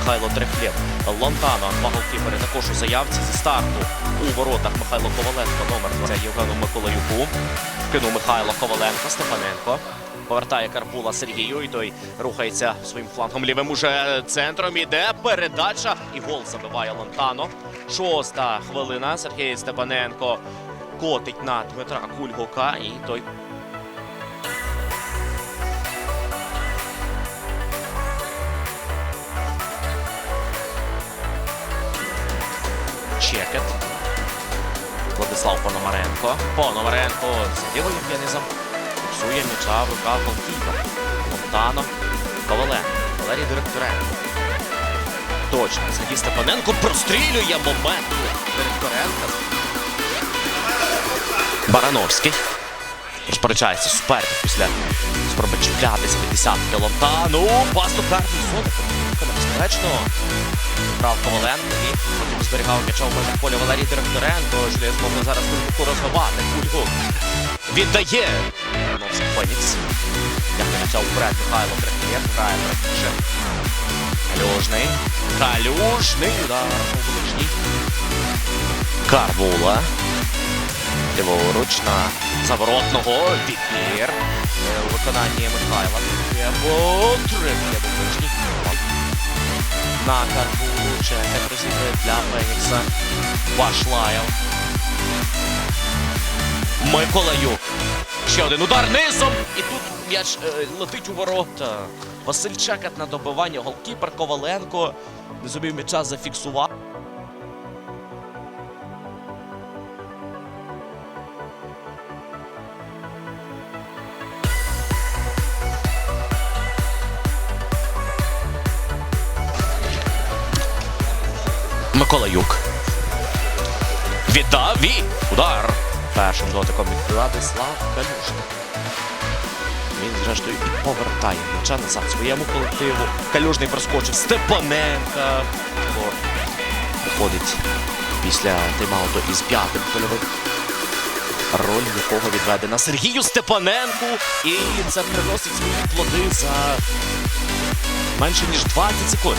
Михайло Трехлєв. Лонтано, два голкіпери також у заявці зі старту у воротах Михайло Коваленко, номер 2 Євгену Миколаюку. Вкинув Михайло Коваленко, Степаненко. Повертає Карпула Сергію, і той рухається своїм флангом лівим уже центром. Іде передача і гол забиває Лонтано. Шоста хвилина. Сергій Степаненко котить на Дмитра Кульгука. І той Чекет. Владислав Пономаренко. Пономаренко з лівою п'янизом. Псує м'яча в руках голкіпер. Монтано. Коваленко. Валерій Директоренко. Точно. Сергій Степаненко прострілює момент. Директоренко. Барановський. Сперечається суперник після спроби чіплятися від десятки Лонтану. Пас до першої зони. Небезпечно. Брав Коваленко і потім зберігав м'яча в межах поля Валерій Директоренко. Жилія змогли зараз Кульгуку розвивати. Кульгук віддає. Барановський Фенікс. Тягне м'яча вперед Михайло Трехлєв. Грає правіше. Калюжний. Калюжний. Удар у ближній. Карвула. Ліворуч заворотного відбір. Е, У виконанні Михайла. Трехлєву. Трехлєву. На Карвулу. Чекет розігрує для Фенікса. Башлаєв. Миколаюк. Ще один удар низом. І тут м'яч е, летить у ворота. Василь Чекет на добивання. Голкіпер Коваленко. Не зумів м'яча зафіксувати. Миколаюк. Віддав і удар. Першим дотиком від Владислав Калюшник. Він, зрештою, і повертає м'яча назад своєму колективу. Калюжний проскочив Степаненка. Виходить після тайм-ауту із п'ятим польовим. Роль якого відведена Сергію Степаненку. І це приносить свої плоди за менше ніж 20 секунд.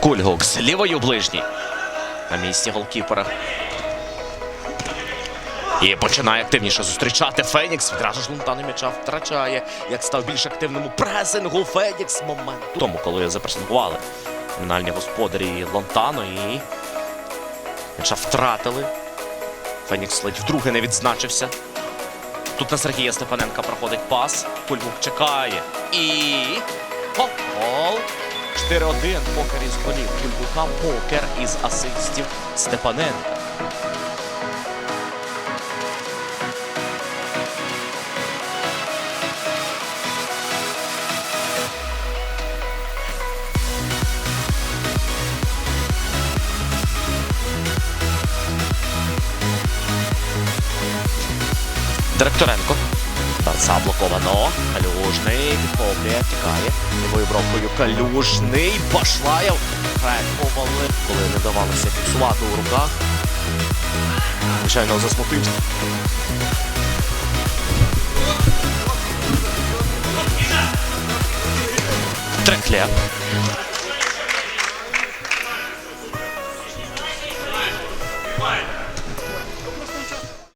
Кульгук з лівою ближній. На місці голкіпера. І починає активніше зустрічати Фенікс. Відразу ж Лунтану м'яча втрачає. Як став більш активним у пресингу Фенікс момент. Тому, коли запресингували номінальні господарі Лонтано і м'яча втратили. Фенікс ледь вдруге не відзначився. Тут на Сергія Степаненка проходить пас. Кульбук чекає. І. Гол. 4-1. Покер із голів. Кульбука. Покер із асистів Степаненка. Директоренко. Та заблоковано. Калюжний. Підхоплює, втікає. Лівою бровкою Калюжний. Башлаєв. Грає коли не давалося фіксувати у руках. Звичайно, засмутився. Трехлєв.